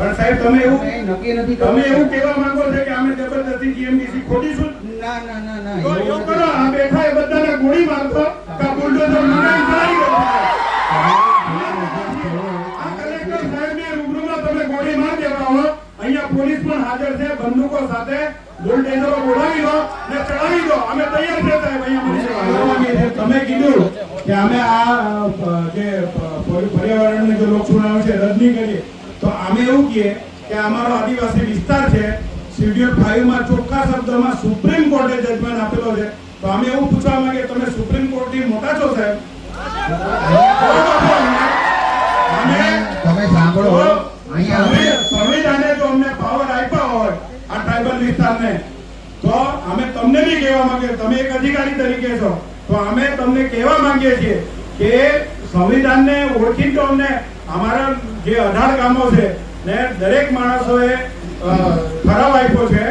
પણ સાહેબ તમે એવું નક્કી નથી તમે એવું કહેવા માંગો છો કે અમે જબરદસ્તી જીએમડીસી ખોલીશું? ના ના ના ના તો એવું કરો આ બેઠા એ બધાને ગોળી મારતો કે બુલડોઝર મંગાવી ચલાવી દો આ કલેક્ટર સાહેબની રૂબરૂમાં તમે ગોળી માર દેવા હો. અહીંયા પોલીસ પણ હાજર છે બંદૂકો સાથે. બુલડોઝરો બોલાવી લો ને ચડાવી દો અમે તૈયાર છે સાહેબ અહીંયા તમે કીધું કે અમે આ જે પર્યાવરણને જે લોકસુનાવણી છે રદ નહીં કરીએ. તો અમે એવું કહીએ કે અમારો આદિવાસી વિસ્તાર છે શેડ્યુલ ફાઈવમાં ચોખ્ખા શબ્દોમાં સુપ્રીમ કોર્ટે જજમેન્ટ આપેલો છે. તો અમે એવું પૂછવા માંગીએ તમે સુપ્રીમ કોર્ટની મોટા છો સાહેબ? તમે સાંભળો. સંવિધાને જો અમને પાવર આપ્યા હોય આ ટ્રાઇબલ વિસ્તારને તો અમે તમને બી કહેવા માંગીએ તમે એક અધિકારી તરીકે છો. તો અમે તમને કહેવા માંગીએ છીએ કે સંવિધાનને ઓળખી તો અમને અમારા જે અઢાર ગામો છે ને દરેક માણસોએ ખરાબ આપ્યો છે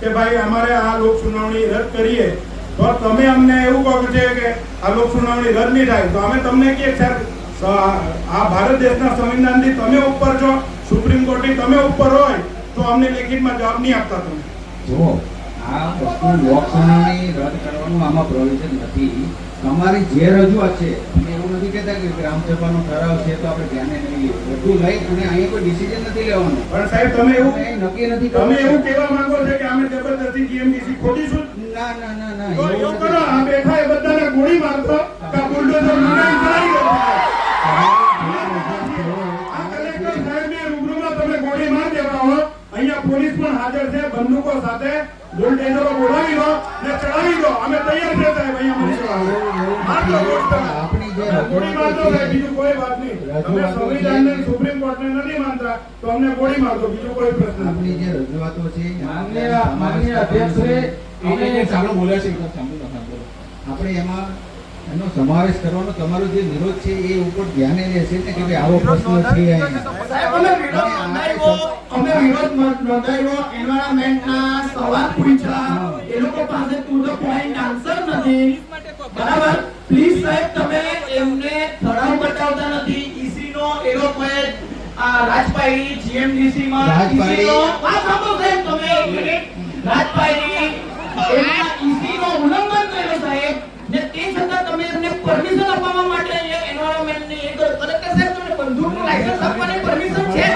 કે ભાઈ અમારે આ લોક સુનાવણી રદ કરીએ. તો તમે અમને એવું કહો છે કે આ લોક સુનાવણી રદ નહીં થાય. તો અમે તમને કહીએ સાહેબ આ ભારત દેશના સંવિધાનથી તમે ઉપર છો, સુપ્રીમ કોર્ટની તમે ઉપર હોય, તો અમને લેખિતમાં જવાબ નહીં આપતા તમે. જુઓ, આ વસ્તુ લોક સુનાવણી રદ કરવાનું આમાં પ્રોવિઝન નથી. તમારી જે રજૂઆત છે નથી કહેતા કે ગ્રામસભાનો ઠરાવ છે તો આપણે ધ્યાને નહીં લઈએ બધું લઈ અને અહીંયા કોઈ ડિસિઝન નથી લેવાનું. પણ સાહેબ તમે એવું નક્કી નથી તમે એવું કહેવા માંગો છો કે અમે જબરદસ્તી જીએમડીસી ખોલીશું ના ના ના ના. એવું એવું કરો આ બેઠા એ બધાને ગોળી મારતો કે બુલડોઝર મંગાવી ચલાવી દો આ કલેક્ટર સાહેબની રૂબરૂમાં તમે ગોળી માર દેવા હો. અહીંયા પોલીસ પણ હાજર છે બંદૂકો સાથે. બુલડોઝરો બોલાવી લો ને ચડાવી દો અમે તૈયાર છે સાહેબ અહીંયા મળી જવા મારજો ગોળી તમે. ગોળી મારજો સાહેબ, બીજું કોઈ વાત નહીં. તમે સંવિધાનને સુપ્રીમ કોર્ટને નથી માનતા તો અમને ગોળી મારજો બીજું કોઈ પ્રશ્ન આપની જે રજૂઆતો છે માનનીય માનનીય અધ્યક્ષશ્રી એને ચાલુ બોલ્યા છે એકદમ સાંભળો સાંભળો. આપણે એમાં એનો સમાવેશ કરવાનો તમારો જે વિરોધ છે એ ઉપર ધ્યાને લેશે ને કે આવો પ્રશ્ન છે અમે વિરોધ નોંધાવ્યો, અમે વિરોધ સવાલ પૂછ્યા. એ લોકો પાસે ટુ ધ પોઈન્ટ આન્સર નથી. બરાબર? પ્લીઝ સાહેબ, તમે એમને ઠરાવ બતાવતા નથી. ઈસીનો એવો પ્રયત્ન આ રાજપાઈ જીએમડીસી માં ઈસીનો આ સાંભળો સાહેબ, તમે એક મિનિટ. રાજપાઈ એમના ઈસીનો ઉલ્લંઘન કર્યો સાહેબ. ને તે છતાં તમે એમને પરમિશન આપવા માટે એન્વાયરમેન્ટની એક કલેક્ટર સાહેબ તમને બંદૂકનું લાયસન્સ આપવાની પરમિશન છે?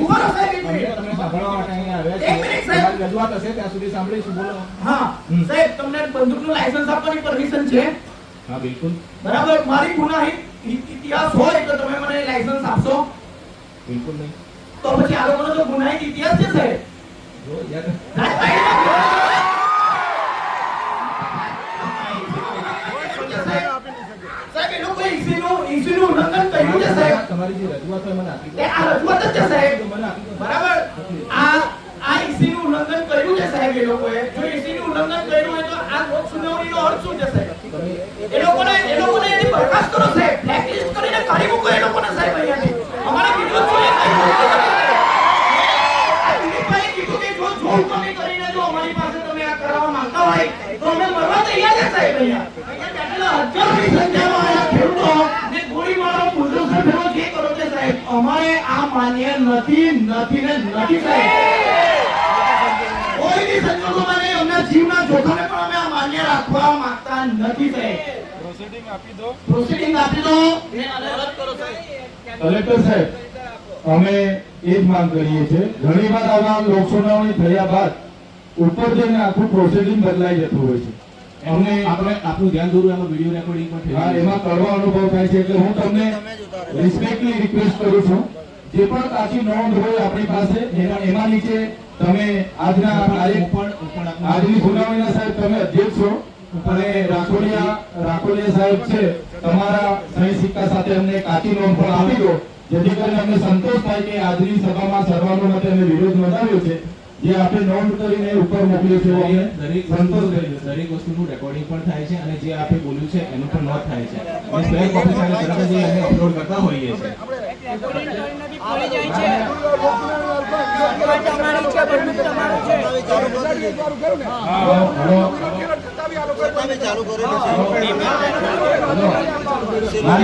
ઊભો રહો સાહેબ એક મિનિટ. તમને સાંભળવા માટે અહીંયા આવ્યા એક મિનિટ, સાહેબ. રજૂઆત હશે ત્યાં સુધી સાંભળીશું. બોલો. હા સાહેબ તમને બંદૂકનું લાયસન્સ આપવાની પરમિશન છે? હા બિલકુલ. બરાબર મારી ગુનાહિત ઇતિહાસ હોય તો તમે મને લાયસન્સ આપશો. બિલકુલ નહીં. તો પછી આ લોકોનો તો ગુનાહિત ઇતિહાસ છે સાહેબ. જો યાર તમારી જે રજૂઆત હોય મને આપી આ રજૂઆત જ છે સાહેબ. બરાબર. આ આ ઈસીનું ઉલ્લંઘન કર્યું છે સાહેબ એ લોકોએ. જો ઈસીનું ઉલ્લંઘન કર્યું હોય તો આ લોક સુનાવણીનો અર્થ શું છે સાહેબ? અમારે આ કરાવવા નથી નથી ને નથી કોઈ બી સંજોગોમાં નહીં અમને જીવના જોખમે માન્ય રાખવા માંગતા નથી સાહેબ. પ્રોસિડિંગ આપી દો. પ્રોસિડિંગ આપી દો. ને આને રદ કરો સાહેબ કલેક્ટર સાહેબ અમે એ જ માંગ કરીએ છીએ. ઘણી વાર આવા લોકસુનાવણી થયા બાદ ઉપર જઈને આખું પ્રોસેસિંગ બદલાઈ જતું હોય છે. અમને આપણે આપણું ધ્યાન દોરું એમાં વીડિયો રેકોર્ડિંગ પણ હા એમાં કડવો અનુભવ થાય છે. એટલે હું તમને રિસ્પેક્ટલી રિક્વેસ્ટ કરું છું. જે પણ કાચી નોંધ હોય આપણી પાસે એના એમાં નીચે તમે આજના આજની સુનાવણીના સાહેબ તમે અધ્યક્ષ છો. અને રાખોડિયા રાખોડિયા સાહેબ છે. તમારા સહી સિક્કા સાથે અમને કાચી નોંધ પણ આપી દો. જેથી કરીને અમને સંતોષ થાય કે આજની સભામાં સર્વાનુમતે અમે વિરોધ નોંધાવ્યો છે. જે આપણે નોંધ કરીને ઉપર મોકલ્યો છે અમને દરેક સંતોષ દરેક વસ્તુનું રેકોર્ડિંગ પણ થાય છે અને જે આપણે બોલ્યું છે એનું પણ નોંધ થાય છે. અને કોપી સાથે તરત જ અમે અપલોડ કરતા હોઈએ છીએ. હલો.